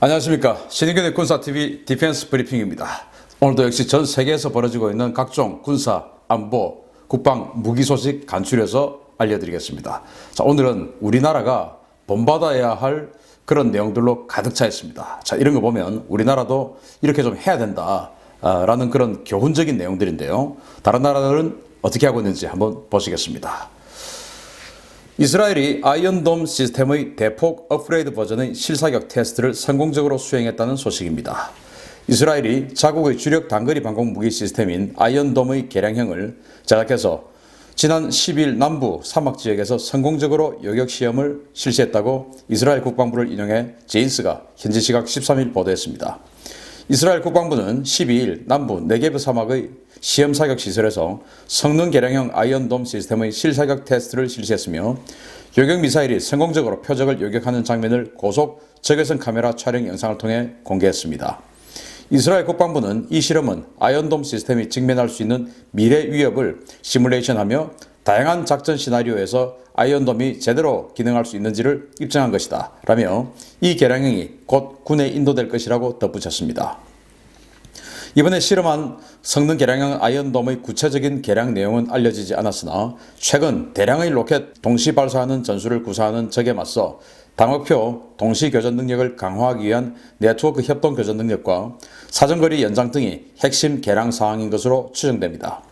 안녕하십니까. 신인근의 군사TV 디펜스 브리핑입니다. 오늘도 역시 전 세계에서 벌어지고 있는 각종 군사, 안보, 국방, 무기 소식 간추려서 알려드리겠습니다. 자, 오늘은 우리나라가 본받아야 할 그런 내용들로 가득 차 있습니다. 자, 이런 거 보면 우리나라도 이렇게 좀 해야 된다. 아, 라는 그런 교훈적인 내용들인데요. 다른 나라들은 어떻게 하고 있는지 한번 보시겠습니다. 이스라엘이 아이언돔 시스템의 대폭 업그레이드 버전의 실사격 테스트를 성공적으로 수행했다는 소식입니다. 이스라엘이 자국의 주력 단거리 방공 무기 시스템인 아이언돔의 개량형을 제작해서 지난 10일 남부 사막 지역에서 성공적으로 요격 시험을 실시했다고 이스라엘 국방부를 인용해 제인스가 현지 시각 13일 보도했습니다. 이스라엘 국방부는 12일 남부 네게브 사막의 시험 사격 시설에서 성능 개량형 아이언돔 시스템의 실사격 테스트를 실시했으며 요격 미사일이 성공적으로 표적을 요격하는 장면을 고속 적외선 카메라 촬영 영상을 통해 공개했습니다. 이스라엘 국방부는 이 실험은 아이언돔 시스템이 직면할 수 있는 미래 위협을 시뮬레이션하며 다양한 작전 시나리오에서 아이언돔이 제대로 기능할 수 있는지를 입증한 것이다. 라며 이 개량형이 곧 군에 인도될 것이라고 덧붙였습니다. 이번에 실험한 성능 개량형 아이언돔의 구체적인 개량 내용은 알려지지 않았으나 최근 대량의 로켓 동시 발사하는 전술을 구사하는 적에 맞서 당목표 동시 교전 능력을 강화하기 위한 네트워크 협동 교전 능력과 사정거리 연장 등이 핵심 개량 사항인 것으로 추정됩니다.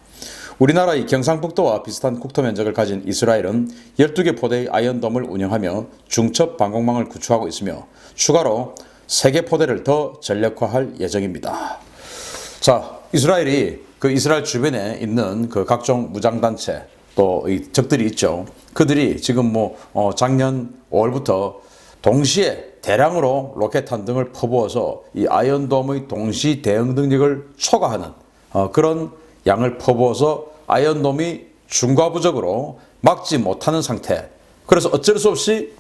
우리나라의 경상북도와 비슷한 국토 면적을 가진 이스라엘은 12개 포대의 아이언돔을 운영하며 중첩 방공망을 구축하고 있으며 추가로 3개 포대를 더 전력화할 예정입니다. 자, 이스라엘이 그 이스라엘 주변에 있는 그 각종 무장단체 또이 적들이 있죠. 그들이 지금 뭐 어, 작년 5월부터 동시에 대량으로 로켓탄 등을 퍼부어서 이 아이언돔의 동시 대응 능력을 초과하는 어, 그런 양을 퍼부어서 아이언돔이 중과부적으로 막지 못하는 상태. 그래서 어쩔 수 없이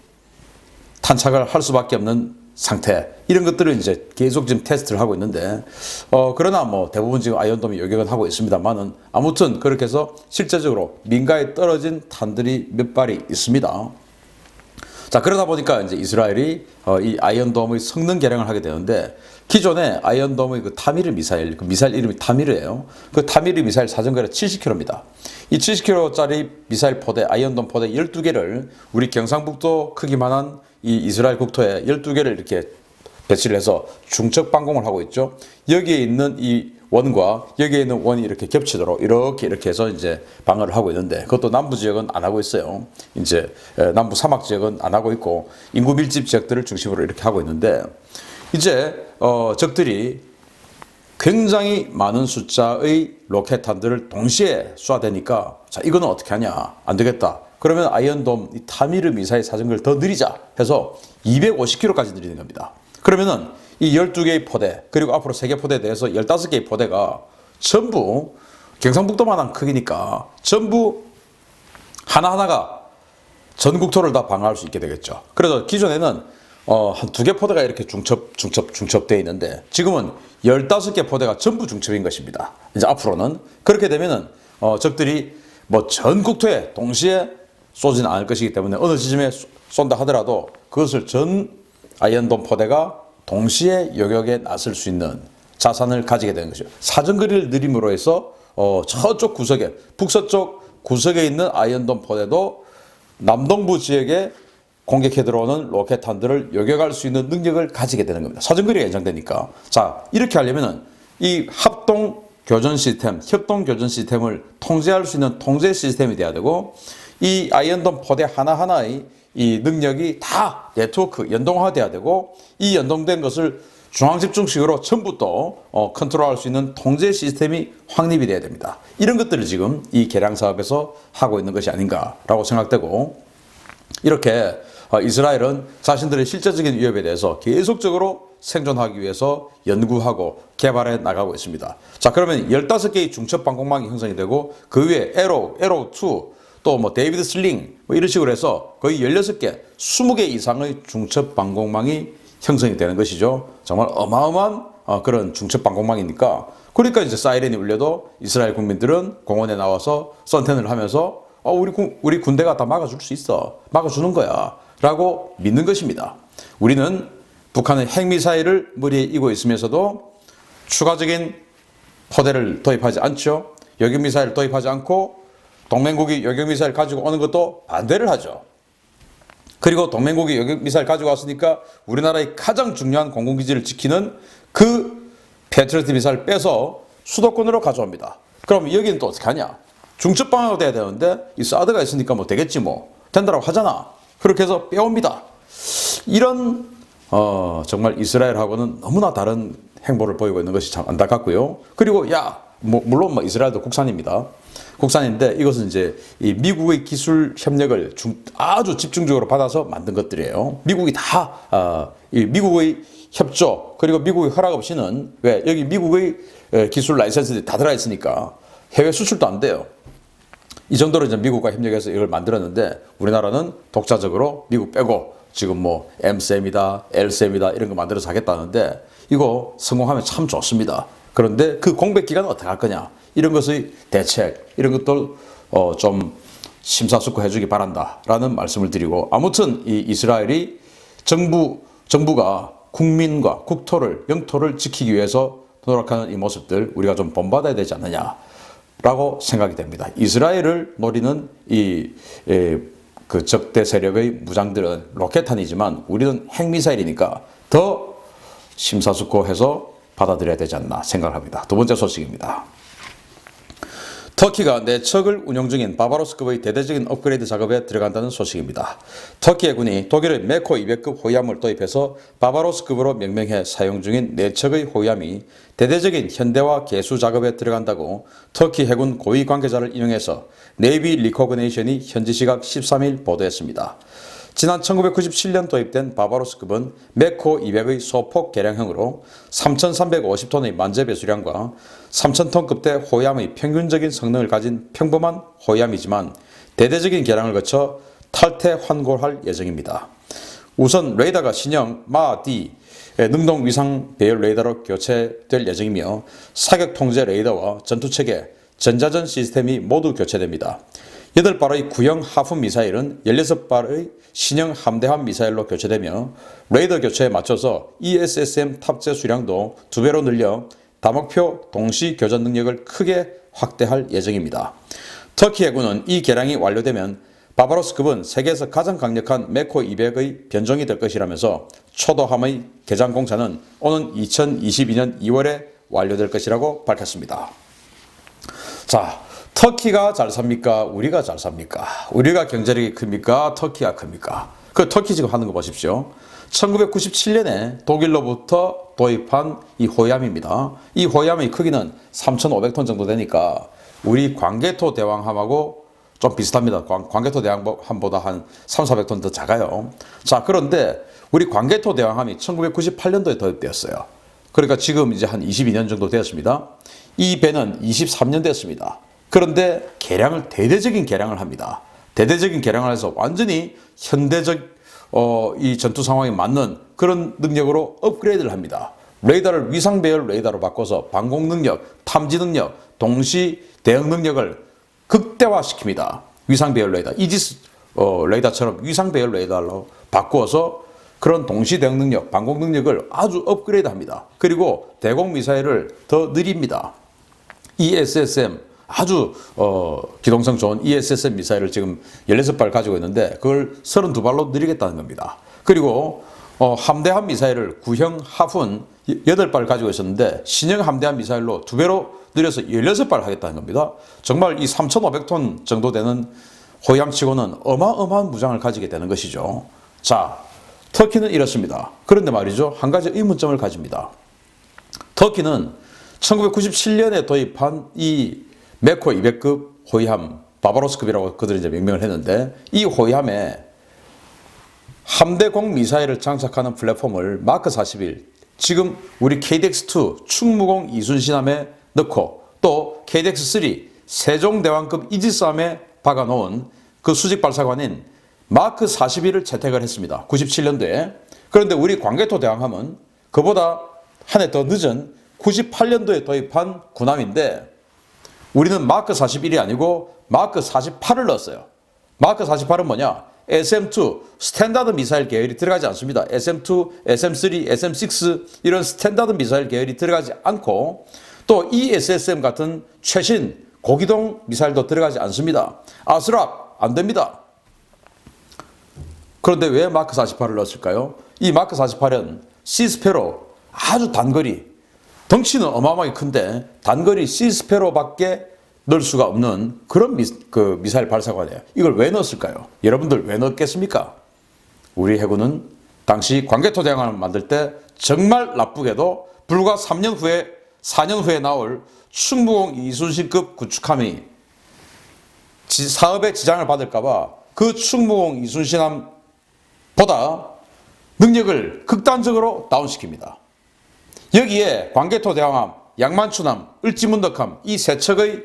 탄착을 할 수밖에 없는 상태 이런 것들을 이제 계속 지금 테스트를 하고 있는데 어 그러나 뭐 대부분 지금 아이언돔이 요격은 하고 있습니다만은 아무튼 그렇게 해서 실제적으로 민가에 떨어진 탄들이 몇 발이 있습니다. 자 그러다 보니까 이제 이스라엘이 어, 이 아이언돔의 성능 개량을 하게 되는데 기존에 아이언돔의 그 타미르 미사일 그 미사일 이름이 타미르예요. 그 타미르 미사일 사정거리 70km입니다. 이 70km짜리 미사일 포대 아이언돔 포대 12개를 우리 경상북도 크기만한 이 이스라엘 국토에 12개를 이렇게 배치를 해서 중첩 방공을 하고 있죠. 여기에 있는 이 원과 여기에 있는 원이 이렇게 겹치도록 이렇게 이렇게 해서 이제 방어를 하고 있는데 그것도 남부 지역은 안 하고 있어요. 이제 에, 남부 사막 지역은 안 하고 있고 인구 밀집 지역들을 중심으로 이렇게 하고 있는데 이제 어 적들이 굉장히 많은 숫자의 로켓탄들을 동시에 쏴대니까 자 이거는 어떻게 하냐? 안 되겠다. 그러면 아이언돔 이 타미르 미사일 사정거리를 더 느리자 해서 250km까지 느리는 겁니다. 그러면은 이 12개의 포대 그리고 앞으로 3개 포대에 대해서 15개의 포대가 전부 경상북도만한 크기니까 전부 하나하나가 전국토를 다 방어할 수 있게 되겠죠. 그래서 기존에는 어, 한 두 개 포대가 이렇게 중첩, 중첩, 중첩되어 있는데 지금은 15개 포대가 전부 중첩인 것입니다. 이제 앞으로는 그렇게 되면은 어, 적들이 뭐 전 국토에 동시에 쏘지는 않을 것이기 때문에 어느 지점에 쏘- 쏜다 하더라도 그것을 전 아이언돔 포대가 동시에 요격에 나설 수 있는 자산을 가지게 되는 것이죠. 사정거리를 느림으로 해서 어, 저쪽 구석에 북서쪽 구석에 있는 아이언돔 포대도 남동부 지역에 공격해 들어오는 로켓탄들을 요격할 수 있는 능력을 가지게 되는 겁니다. 사정거리가 연장되니까. 자, 이렇게 하려면은 이 합동 교전 시스템, 협동 교전 시스템을 통제할 수 있는 통제 시스템이 돼야 되고 이 아이언돔 포대 하나하나의 이 능력이 다 네트워크 연동화돼야 되고 이 연동된 것을 중앙 집중식으로 전부 또 어, 컨트롤할 수 있는 통제 시스템이 확립이 돼야 됩니다. 이런 것들을 지금 이 개량 사업에서 하고 있는 것이 아닌가라고 생각되고 이렇게 어, 이스라엘은 자신들의 실제적인 위협에 대해서 계속적으로 생존하기 위해서 연구하고 개발해 나가고 있습니다. 자, 그러면 15개의 중첩 방공망이 형성이 되고 그 위에 에로, 에로2, 또 뭐 데이비드 슬링 뭐 이런 식으로 해서 거의 16개, 20개 이상의 중첩 방공망이 형성이 되는 것이죠. 정말 어마어마한 어, 그런 중첩 방공망이니까 그러니까 이제 사이렌이 울려도 이스라엘 국민들은 공원에 나와서 선텐을 하면서 어, 우리, 군, 우리 군대가 다 막아줄 수 있어. 막아주는 거야. 라고 믿는 것입니다. 우리는 북한은 핵미사일을 머리에 이고 있으면서도 추가적인 포대를 도입하지 않죠. 여객미사일 도입하지 않고 동맹국이 여객미사일 가지고 오는 것도 반대를 하죠. 그리고 동맹국이 여객미사일 가지고 왔으니까 우리나라의 가장 중요한 공군기지를 지키는 그 패트리어트 미사일 빼서 수도권으로 가져옵니다. 그럼 여기는 또 어떻게 하냐? 중첩 방어가 돼야 되는데 이 사드가 있으니까 뭐 되겠지 뭐 된다라고 하잖아. 그렇게 해서 빼옵니다. 이런 어, 정말 이스라엘하고는 너무나 다른 행보를 보이고 있는 것이 참 안타깝고요. 그리고 야, 뭐, 물론 뭐 이스라엘도 국산입니다. 국산인데 이것은 이제 이 미국의 기술 협력을 중, 아주 집중적으로 받아서 만든 것들이에요. 미국이 다, 어, 이 미국의 협조 그리고 미국의 허락 없이는 왜 여기 미국의 에, 기술 라이센스들이 다 들어 있으니까 해외 수출도 안 돼요. 이 정도로 이제 미국과 협력해서 이걸 만들었는데 우리나라는 독자적으로 미국 빼고 지금 뭐 M쌤이다, L쌤이다 이런 거 만들어서 하겠다는데 이거 성공하면 참 좋습니다. 그런데 그 공백 기간은 어떻게 할 거냐? 이런 것의 대책, 이런 것들 어, 좀 심사숙고해 주기 바란다 라는 말씀을 드리고 아무튼 이 이스라엘이 정부 정부가 국민과 국토를 영토를 지키기 위해서 노력하는 이 모습들 우리가 좀 본받아야 되지 않느냐. 라고 생각이 됩니다. 이스라엘을 노리는 이, 에, 그 적대 세력의 무장들은 로켓탄이지만 우리는 핵미사일이니까 더 심사숙고해서 받아들여야 되지 않나 생각합니다. 두 번째 소식입니다. 터키가 내척을 운영 중인 바바로스급의 대대적인 업그레이드 작업에 들어간다는 소식입니다. 터키 해군이 독일의 메코 200급 호위함을 도입해서 바바로스급으로 명명해 사용 중인 내척의 호위함이 대대적인 현대화 개수 작업에 들어간다고 터키 해군 고위 관계자를 인용해서 네이비 리코그네이션이 현지 시각 13일 보도했습니다. 지난 1997년 도입된 바바로스급은 메코 200의 소폭 개량형으로 3,350톤의 만재 배수량과 3,000톤급대 호위함의 평균적인 성능을 가진 평범한 호위함이지만 대대적인 개량을 거쳐 탈퇴 환골할 예정입니다. 우선 레이더가 신형 마-D 능동 위상 배열 레이더로 교체될 예정이며 사격 통제 레이더와 전투 체계, 전자전 시스템이 모두 교체됩니다. 8발의 구형 하프 미사일은 16발의 신형 함대함 미사일로 교체되며 레이더 교체에 맞춰서 ESSM 탑재 수량도 두 배로 늘려 다목표 동시 교전 능력을 크게 확대할 예정입니다. 터키 해군은 이 개량이 완료되면 바바로스급은 세계에서 가장 강력한 메코 200의 변종이 될 것이라면서 초도함의 개장 공사는 오는 2022년 2월에 완료될 것이라고 밝혔습니다. 자, 터키가 잘 삽니까? 우리가 잘 삽니까? 우리가 경제력이 큽니까? 터키가 큽니까? 그 터키 지금 하는 거 보십시오. 1997년에 독일로부터 도입한 이 호위함입니다. 이 호위함의 크기는 3,500톤 정도 되니까 우리 광개토 대왕함하고 좀 비슷합니다. 광, 광개토 대왕함보다 한 3, 400톤 더 작아요. 자, 그런데 우리 광개토 대왕함이 1998년도에 도입되었어요. 그러니까 지금 이제 한 22년 정도 되었습니다. 이 배는 23년 됐습니다. 그런데 개량을 대대적인 개량을 합니다. 대대적인 개량을 해서 완전히 현대적 어, 이 전투 상황에 맞는 그런 능력으로 업그레이드를 합니다. 레이더를 위상 배열 레이더로 바꿔서 방공 능력, 탐지 능력, 동시 대응 능력을 극대화시킵니다. 위상 배열 레이더, 이지스 어, 레이더처럼 위상 배열 레이더로 바꾸어서 그런 동시 대응 능력, 방공 능력을 아주 업그레이드합니다. 그리고 대공 미사일을 더 느립니다. ESSM 아주 어, 기동성 좋은 ESSM 미사일을 지금 16발 가지고 있는데 그걸 32발로 늘리겠다는 겁니다. 그리고 어, 함대함 미사일을 구형 하푼 8발 가지고 있었는데 신형 함대함 미사일로 두 배로 늘려서 16발 하겠다는 겁니다. 정말 이 3,500톤 정도 되는 호양치고는 어마어마한 무장을 가지게 되는 것이죠. 자, 터키는 이렇습니다. 그런데 말이죠. 한 가지 의문점을 가집니다. 터키는 1997년에 도입한 이 메코 200급 호위함 바바로스급이라고 그들이 이제 명명을 했는데 이 호위함에 함대공 미사일을 장착하는 플랫폼을 마크 41 지금 우리 KDX2 충무공 이순신함에 넣고 또 KDX3 세종대왕급 이지스함에 박아놓은 그 수직 발사관인 마크 41을 채택을 했습니다. 97년도에. 그런데 우리 광개토 대왕함은 그보다 한 해 더 늦은 98년도에 도입한 군함인데 우리는 마크 41이 아니고 마크 48을 넣었어요. 마크 48은 뭐냐? SM2 스탠다드 미사일 계열이 들어가지 않습니다. SM2, SM3, SM6 이런 스탠다드 미사일 계열이 들어가지 않고 또 ESSM 같은 최신 고기동 미사일도 들어가지 않습니다. 아스랍 안 됩니다. 그런데 왜 마크 48을 넣었을까요? 이 마크 48은 시스페로 아주 단거리, 덩치는 어마어마하게 큰데 단거리 시스페로밖에 넣을 수가 없는 그런 미, 그 미사일 발사관이에요. 이걸 왜 넣었을까요? 여러분들 왜 넣었겠습니까? 우리 해군은 당시 광개토 대항을 만들 때 정말 나쁘게도 불과 3년 후에 4년 후에 나올 충무공 이순신급 구축함이 지- 사업에 지장을 받을까봐 그 충무공 이순신함보다 능력을 극단적으로 다운시킵니다. 여기에 광개토 대왕함, 양만추남, 을지문덕함 이세 척의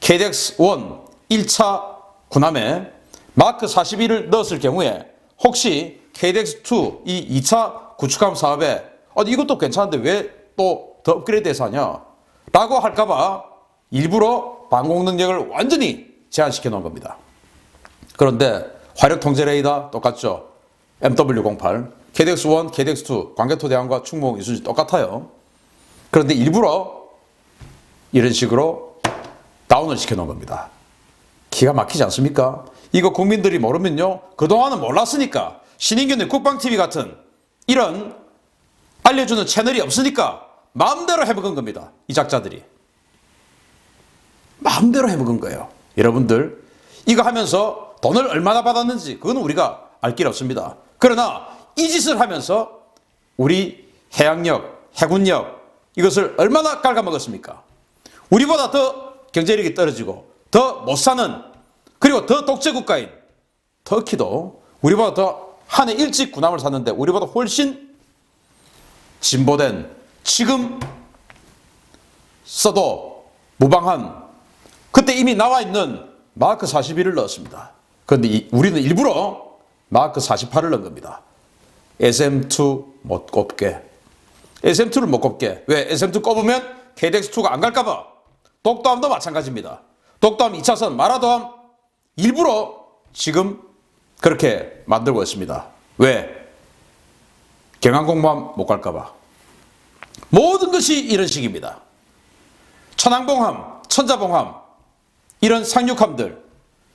KDX 1 1차 군함에 마크 41을 넣었을 경우에 혹시 KDX 2 이 2차 구축함 사업에 어, 이것도 괜찮은데 왜 또 더 업그레이드해서 하냐? 라고 할까봐 일부러 방공 능력을 완전히 제한시켜 놓은 겁니다. 그런데 화력 통제 레이더 똑같죠. MW08, KDX1, KDX2, 광개토 대왕과 충무공 이순신 똑같아요. 그런데 일부러 이런 식으로 다운을 시켜 놓은 겁니다. 기가 막히지 않습니까? 이거 국민들이 모르면요. 그동안은 몰랐으니까 신인균의 국방TV 같은 이런 알려주는 채널이 없으니까 마음대로 해먹은 겁니다. 이 작자들이. 마음대로 해먹은 거예요. 여러분들 이거 하면서 돈을 얼마나 받았는지 그건 우리가 알 길 없습니다. 그러나 이 짓을 하면서 우리 해양력, 해군력 이것을 얼마나 갉아먹었습니까? 우리보다 더 경제력이 떨어지고 더 못 사는 그리고 더 독재 국가인 터키도 우리보다 더 한 해 일찍 군함을 샀는데 우리보다 훨씬 진보된 지금 써도 무방한 그때 이미 나와 있는 마크 41을 넣었습니다. 그런데 이- 우리는 일부러 마크 48을 넣은 겁니다. SM2 못 꼽게. SM2를 못 꼽게. 왜? SM2 꼽으면 KDX2가 안 갈까봐. 독도함도 마찬가지입니다. 독도함 2차선 마라도함 일부러 지금 그렇게 만들고 있습니다. 왜? 경항공모함 못 갈까봐. 모든 것이 이런 식입니다. 천왕봉함, 천자봉함, 이런 상륙함들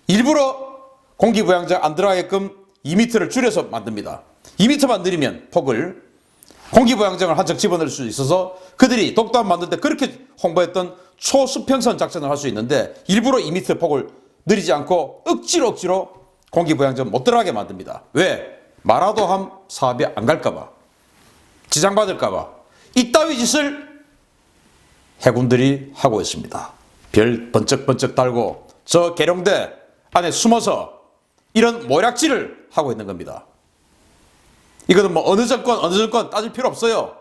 일부러 공기부양장 안 들어가게끔 2m를 줄여서 만듭니다. 2m만 늘리면 폭을 공기부양장을 한척 집어넣을 수 있어서 그들이 독도함 만들 때 그렇게 홍보했던 초수평선 작전을 할 수 있는데 일부러 2m 폭을 늘리지 않고 억지로 억지로 공기부양장 못 들어가게 만듭니다. 왜? 마라도함 사업이 안 갈까봐 지장받을까봐 이따위 짓을 해군들이 하고 있습니다. 별 번쩍번쩍 달고 저 계룡대 안에 숨어서 이런 모략질을 하고 있는 겁니다. 이거는 뭐 어느 정권 어느 정권 따질 필요 없어요.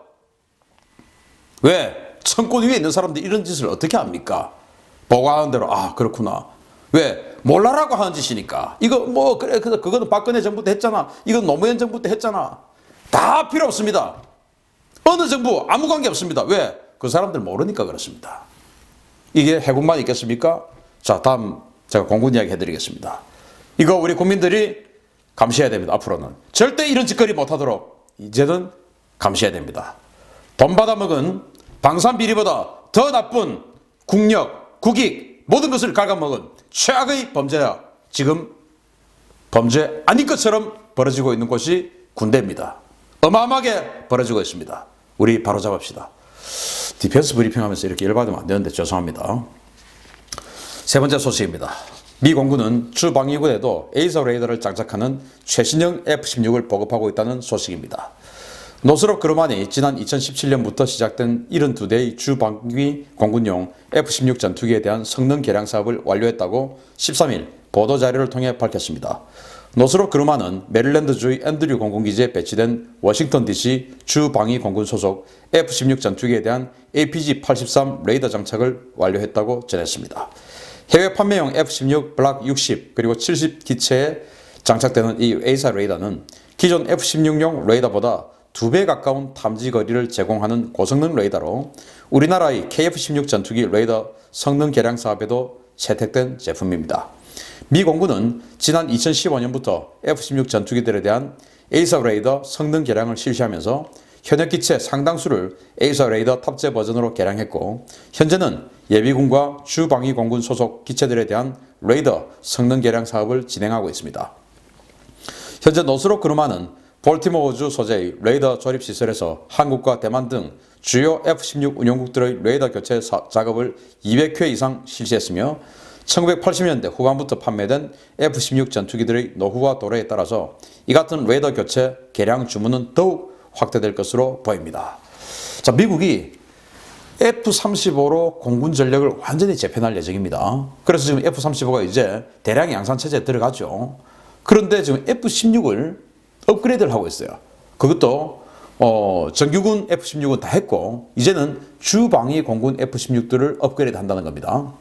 왜? 천권 위에 있는 사람들이 이런 짓을 어떻게 합니까? 보고하는 대로 아 그렇구나. 왜? 몰라라고 하는 짓이니까. 이거 뭐 그래 그 그거는 박근혜 정부 때 했잖아. 이건 노무현 정부 때 했잖아. 다 필요 없습니다. 어느 정부 아무 관계 없습니다. 왜? 그 사람들 모르니까 그렇습니다. 이게 해군만 있겠습니까? 자, 다음 제가 공군 이야기 해드리겠습니다. 이거 우리 국민들이 감시해야 됩니다. 앞으로는 절대 이런 짓거리 못하도록 이제는 감시해야 됩니다. 돈 받아먹은 방산 비리보다 더 나쁜 국력, 국익 모든 것을 갉아먹은 최악의 범죄야 지금 범죄 아닌 것처럼 벌어지고 있는 곳이 군대입니다. 어마어마하게 벌어지고 있습니다. 우리 바로 잡읍시다. 디펜스 브리핑하면서 이렇게 열받으면 안 되는데 죄송합니다. 세 번째 소식입니다. 미 공군은 주 방위군에도 에이서 레이더를 장착하는 최신형 F-16을 보급하고 있다는 소식입니다. 노스롭 그루만이 지난 2017년부터 시작된 72대의 주 방위 공군용 F-16 전투기에 대한 성능 개량 사업을 완료했다고 13일 보도 자료를 통해 밝혔습니다. 노스롭 그루만은 메릴랜드주의 앤드류 공군기지에 배치된 워싱턴 DC 주 방위 공군 소속 F-16 전투기에 대한 APG-83 레이더 장착을 완료했다고 전했습니다. 해외 판매용 F-16 블락 60 그리고 70 기체에 장착되는 이 A사 레이더는 기존 F-16용 레이더보다 두 배 가까운 탐지 거리를 제공하는 고성능 레이더로 우리나라의 KF-16 전투기 레이더 성능 개량 사업에도 채택된 제품입니다. 미 공군은 지난 2015년부터 F-16 전투기들에 대한 에이서 레이더 성능 개량을 실시하면서 현역 기체 상당수를 에이서 레이더 탑재 버전으로 개량했고 현재는 예비군과 주방위 공군 소속 기체들에 대한 레이더 성능 개량 사업을 진행하고 있습니다. 현재 노스록 그루마는 볼티모어주 소재의 레이더 조립 시설에서 한국과 대만 등 주요 F-16 운용국들의 레이더 교체 사- 작업을 200회 이상 실시했으며 1980년대 후반부터 판매된 F-16 전투기들의 노후와 도래에 따라서 이 같은 레이더 교체 개량 주문은 더욱 확대될 것으로 보입니다. 자, 미국이 F-35로 공군 전력을 완전히 재편할 예정입니다. 그래서 지금 F-35가 이제 대량 양산 체제에 들어가죠. 그런데 지금 F-16을 업그레이드를 하고 있어요. 그것도 어, 정규군 F-16은 다 했고 이제는 주방위 공군 F-16들을 업그레이드 한다는 겁니다.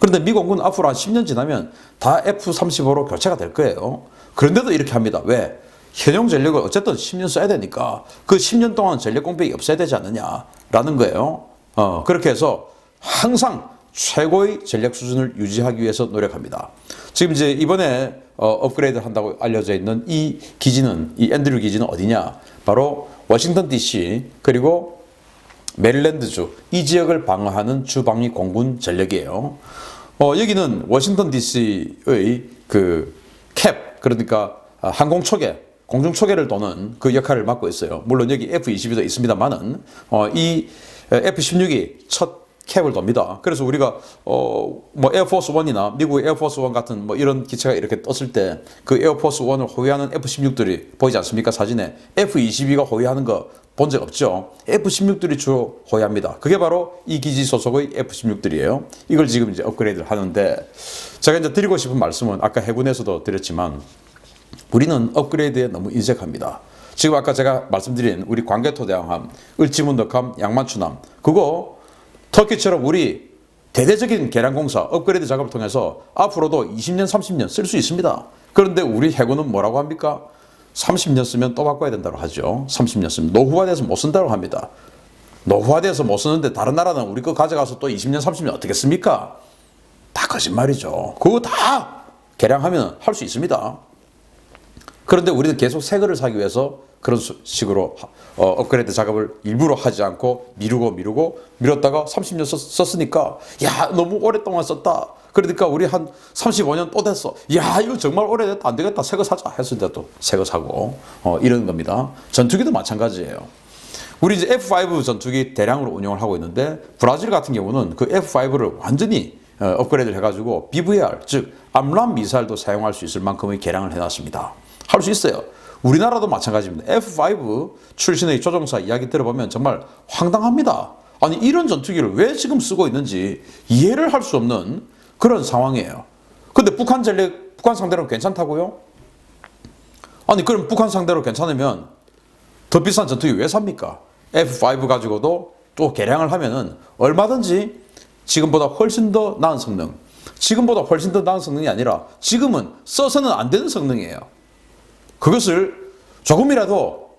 그런데 미 공군은 앞으로 한 10년 지나면 다 F-35로 교체가 될 거예요. 그런데도 이렇게 합니다. 왜? 현용 전력을 어쨌든 10년 써야 되니까 그 10년 동안 전력 공백이 없어야 되지 않느냐 라는 거예요. 어, 그렇게 해서 항상 최고의 전력 수준을 유지하기 위해서 노력합니다. 지금 이제 이번에 어, 업그레이드 한다고 알려져 있는 이 기지는 이 앤드류 기지는 어디냐? 바로 워싱턴 DC 그리고 메릴랜드주 이 지역을 방어하는 주방위 공군 전력이에요. 어, 여기는 워싱턴 DC의 그 캡 그러니까 아, 항공 초계 공중 초계를 도는 그 역할을 맡고 있어요. 물론 여기 F-22도 있습니다만은 어, 이 F-16이 첫 캡을 돕니다. 그래서 우리가 어 뭐 에어포스 1이나 미국의 에어포스 1 같은 뭐 이런 기체가 이렇게 떴을 때 그 에어포스 1을 호위하는 F-16들이 보이지 않습니까? 사진에 F-22가 호위하는 거 본 적 없죠. F-16들이 주로 호위합니다. 그게 바로 이 기지 소속의 F-16들이에요. 이걸 지금 이제 업그레이드를 하는데 제가 이제 드리고 싶은 말씀은 아까 해군에서도 드렸지만 우리는 업그레이드에 너무 인색합니다. 지금 아까 제가 말씀드린 우리 광개토대왕함, 을지문덕함, 양만추남 그거 터키처럼 우리 대대적인 개량공사 업그레이드 작업을 통해서 앞으로도 20년, 30년 쓸 수 있습니다. 그런데 우리 해군은 뭐라고 합니까? 30년 쓰면 또 바꿔야 된다고 하죠. 30년 쓰면 노후화돼서 못 쓴다고 합니다. 노후화돼서 못 쓰는데 다른 나라는 우리 거 가져가서 또 20년, 30년 어떻게 씁니까? 다 거짓말이죠. 그거 다 개량하면 할 수 있습니다. 그런데 우리는 계속 새 거를 사기 위해서 그런 수- 식으로 어, 업그레이드 작업을 일부러 하지 않고 미루고 미루고 미뤘다가 30년 썼, 으니까야 너무 오랫동안 썼다. 그러니까 우리 한 35년 또 됐어. 야 이거 정말 오래됐다 안 되겠다 새 거 사자 했을 때도 새거 사고 어, 이런 겁니다. 전투기도 마찬가지예요. 우리 이제 F5 전투기 대량으로 운영을 하고 있는데 브라질 같은 경우는 그 F5를 완전히 어, 업그레이드를 해가지고 BVR 즉 암람 미사일도 사용할 수 있을 만큼의 개량을 해놨습니다. 할 수 있어요. 우리나라도 마찬가지입니다. F5 출신의 조종사 이야기 들어보면 정말 황당합니다. 아니 이런 전투기를 왜 지금 쓰고 있는지 이해를 할 수 없는 그런 상황이에요. 근데 북한 전력 북한 상대로 괜찮다고요? 아니 그럼 북한 상대로 괜찮으면 더 비싼 전투기 왜 삽니까? F5 가지고도 또 개량을 하면은 얼마든지 지금보다 훨씬 더 나은 성능, 지금보다 훨씬 더 나은 성능이 아니라 지금은 써서는 안 되는 성능이에요. 그것을 조금이라도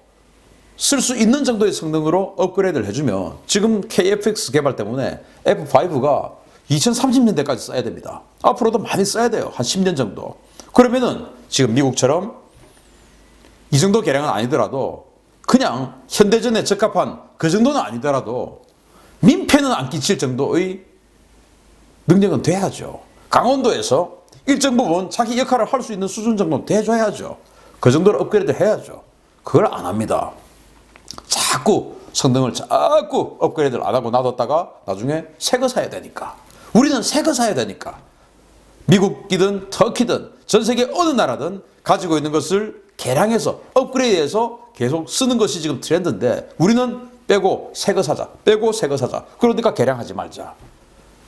쓸 수 있는 정도의 성능으로 업그레이드를 해주면 지금 KFX 개발 때문에 F5가 2030년대까지 써야 됩니다. 앞으로도 많이 써야 돼요. 한 10년 정도. 그러면은 지금 미국처럼 이 정도 개량은 아니더라도 그냥 현대전에 적합한 그 정도는 아니더라도 민폐는 안 끼칠 정도의 능력은 돼야죠. 강원도에서 일정 부분 자기 역할을 할 수 있는 수준 정도는 돼줘야죠. 그 정도로 업그레이드 해야죠. 그걸 안 합니다. 자꾸 성능을 자꾸 업그레이드를 안 하고 놔뒀다가 나중에 새 거 사야 되니까. 우리는 새 거 사야 되니까. 미국이든 터키든 전 세계 어느 나라든 가지고 있는 것을 개량해서 업그레이드해서 계속 쓰는 것이 지금 트렌드인데 우리는 빼고 새 거 사자. 빼고 새 거 사자. 그러니까 개량하지 말자.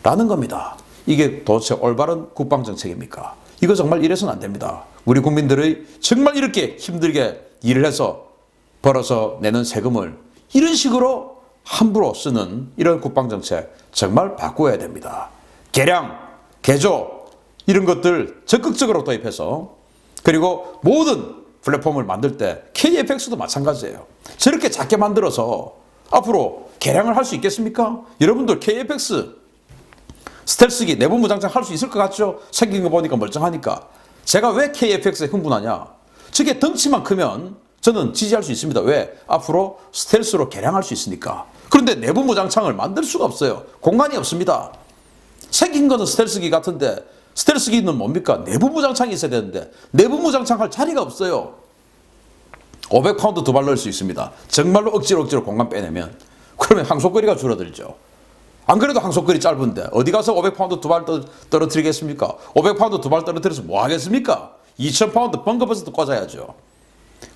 라는 겁니다. 이게 도대체 올바른 국방 정책입니까? 이거 정말 이래서는 안 됩니다. 우리 국민들의 정말 이렇게 힘들게 일을 해서 벌어서 내는 세금을 이런 식으로 함부로 쓰는 이런 국방 정책 정말 바꿔야 됩니다. 개량, 개조 이런 것들 적극적으로 도입해서 그리고 모든 플랫폼을 만들 때 KFX도 마찬가지예요. 저렇게 작게 만들어서 앞으로 개량을 할 수 있겠습니까? 여러분들 KFX 스텔스기 내부 무장창 할 수 있을 것 같죠? 생긴 거 보니까 멀쩡하니까. 제가 왜 KFX에 흥분하냐? 저게 덩치만 크면 저는 지지할 수 있습니다. 왜? 앞으로 스텔스로 개량할 수 있으니까. 그런데 내부 무장창을 만들 수가 없어요. 공간이 없습니다. 생긴 거는 스텔스기 같은데 스텔스기는 뭡니까? 내부 무장창이 있어야 되는데 내부 무장창 할 자리가 없어요. 500파운드 두 발 넣을 수 있습니다. 정말로 억지로 억지로 공간 빼내면 그러면 항속거리가 줄어들죠. 안 그래도 항속거리 짧은데 어디 가서 500파운드 두 발 떨어뜨리겠습니까? 500파운드 두 발 떨어뜨려서 뭐 하겠습니까? 2000파운드 벙커버스도 꽂아야죠.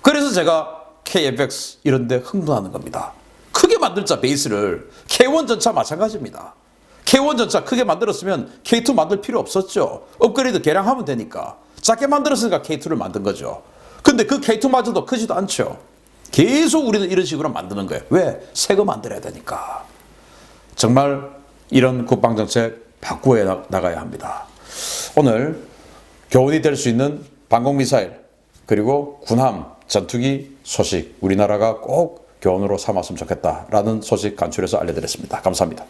그래서 제가 KFX 이런 데 흥분하는 겁니다. 크게 만들자 베이스를 K1 전차 마찬가지입니다. K1 전차 크게 만들었으면 K2 만들 필요 없었죠. 업그레이드 개량하면 되니까. 작게 만들었으니까 K2를 만든 거죠. 근데 그 K2마저도 크지도 않죠. 계속 우리는 이런 식으로 만드는 거예요. 왜? 새거 만들어야 되니까. 정말 이런 국방정책 바꾸어 나- 나가야 합니다. 오늘 교훈이 될 수 있는 방공미사일 그리고 군함 전투기 소식 우리나라가 꼭 교훈으로 삼았으면 좋겠다라는 소식 간추려서 알려드렸습니다. 감사합니다.